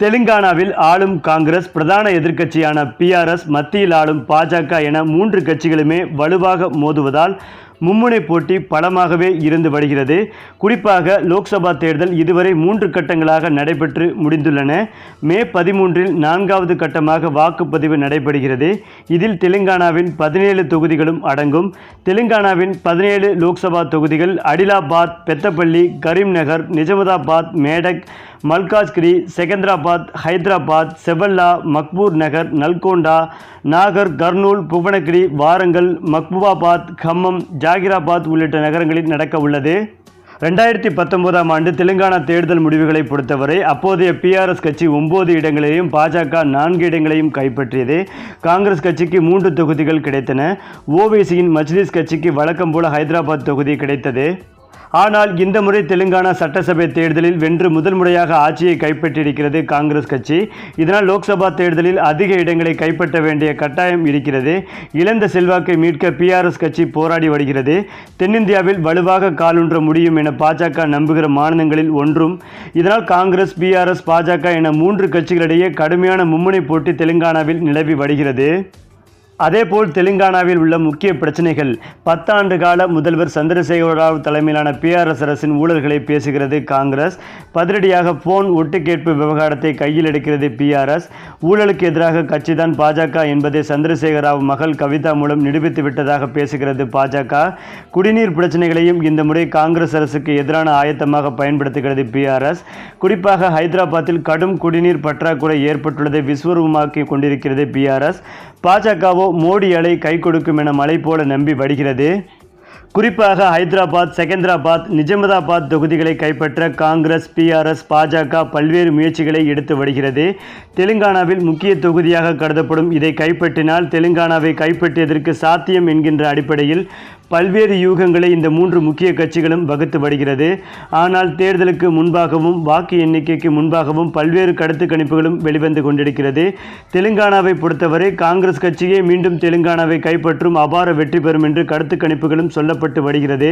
தெலுங்கானாவில் ஆளும் காங்கிரஸ் பிரதான எதிர்க்கட்சியான பிஆர்எஸ் மத்தியில் ஆளும் பாஜக என மூன்று கட்சிகளுமே வலுவாக மோதுவதால் மும்முனை போட்டி பலமாகவே இருந்து வருகிறது. குறிப்பாக லோக்சபா தேர்தல் இதுவரை மூன்று கட்டங்களாக நடைபெற்று முடிந்துள்ளன. மே பதிமூன்றில் நான்காவது கட்டமாக வாக்குப்பதிவு நடைபெறுகிறது. இதில் தெலுங்கானாவின் பதினேழு தொகுதிகளும் அடங்கும். தெலுங்கானாவின் பதினேழு லோக்சபா தொகுதிகள் அடிலாபாத் பெத்தப்பள்ளி கரீம்நகர் நிஜமதாபாத் மேடக் மல்காஜ்கிரி செகந்திராபாத் ஹைதராபாத் செவல்லா மக்பூர் நகர் நல்கோண்டா நாகர் கர்னூல் புவனகிரி வாரங்கல் மக்புவாபாத் கம்மம் ஜாகிராபாத் உள்ளிட்ட நகரங்களில் நடக்க உள்ளது. ரெண்டாயிரத்தி பத்தொன்பதாம் ஆண்டு தெலுங்கானா தேர்தல் முடிவுகளை பொறுத்தவரை அப்போதைய பிஆர்எஸ் கட்சி ஒன்பது இடங்களையும் பாஜக நான்கு இடங்களையும் கைப்பற்றியது. காங்கிரஸ் கட்சிக்கு மூன்று தொகுதிகள் கிடைத்தன. ஓவைசியின் மஜ்லிஸ் கட்சிக்கு வழக்கம் போல ஹைதராபாத் தொகுதி கிடைத்தது. ஆனால் இந்த முறை தெலுங்கானா சட்டசபை தேர்தலில் வென்று முதல் முறையாக ஆட்சியை கைப்பற்றியிருக்கிறது காங்கிரஸ் கட்சி. இதனால் லோக்சபா தேர்தலில் அதிக இடங்களை கைப்பற்ற வேண்டிய கட்டாயம் இருக்கிறது. இழந்த செல்வாக்கை மீட்க பிஆர்எஸ் கட்சி போராடி வருகிறது. தென்னிந்தியாவில் வலுவாக காலூன்ற முடியும் என பாஜக நம்புகிற மாநிலங்களில் ஒன்றும். இதனால் காங்கிரஸ் பிஆர்எஸ் பாஜக என மூன்று கட்சிகளிடையே கடுமையான மும்முனை போட்டி தெலுங்கானாவில் நிலவி வருகிறது. அதேபோல் தெலுங்கானாவில் உள்ள முக்கிய பிரச்சனைகள். பத்தாண்டு கால முதல்வர் சந்திரசேகர ராவ் தலைமையிலான பிஆர்எஸ் அரசின் ஊழல்களை பேசுகிறது காங்கிரஸ். பதிலடியாக போன் ஒட்டுக்கேட்பு விவகாரத்தை கையில் எடுக்கிறது பிஆர்எஸ் ஊழலுக்கு எதிராக கட்சிதான் பாஜக என்பதை சந்திரசேகர ராவ் மகள் கவிதா மூலம் நிரூபித்து விட்டதாக பேசுகிறது பாஜக. குடிநீர் பிரச்சனைகளையும் இந்த முறை காங்கிரஸ் அரசுக்கு எதிரான ஆயத்தமாக பயன்படுத்துகிறது பிஆர்எஸ் குறிப்பாக ஹைதராபாத்தில் கடும் குடிநீர் பற்றாக்குறை ஏற்பட்டுள்ளதை விஸ்வரூபமாக்கி கொண்டிருக்கிறது பிஆர்எஸ் பாஜகவோ மோடி அலை கை கொடுக்கும் என மலை போல நம்பி வருகிறது குறிப்பாக ஹைதராபாத் செகந்திராபாத் நிஜமதாபாத் தொகுதிகளை கைப்பற்ற காங்கிரஸ் பிஆர்எஸ் பாஜக பல்வேறு முயற்சிகளை எடுத்து வருகிறது. தெலுங்கானாவில் முக்கிய தொகுதியாக கருதப்படும் இதை கைப்பற்றினால் தெலுங்கானாவை கைப்பற்றியதற்கு சாத்தியம் என்கின்ற அடிப்படையில் பல்வேறு யூகங்களை இந்த மூன்று முக்கிய கட்சிகளும் வகுத்து வருகிறது. ஆனால் தேர்தலுக்கு முன்பாகவும் வாக்கு எண்ணிக்கைக்கு முன்பாகவும் பல்வேறு கருத்து கணிப்புகளும் வெளிவந்து கொண்டிருக்கிறது. தெலுங்கானாவை பொறுத்தவரை காங்கிரஸ் கட்சியே மீண்டும் தெலுங்கானாவை கைப்பற்றும் அபார வெற்றி பெறும் என்று கருத்து கணிப்புகளும் சொல்லப்பட்டு வருகிறது.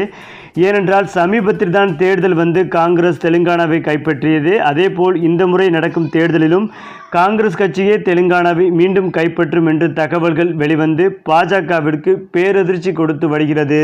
ஏனென்றால் சமீபத்தில் தான் தேர்தல் வந்து காங்கிரஸ் தெலுங்கானாவை கைப்பற்றியது. அதேபோல் இந்த முறை நடக்கும் தேர்தலிலும் காங்கிரஸ் கட்சியே தெலுங்கானாவை மீண்டும் கைப்பற்றும் என்று தகவல்கள் வெளிவந்து பாஜகவிற்கு பேரதிர்ச்சி கொடுத்து வருகிறது.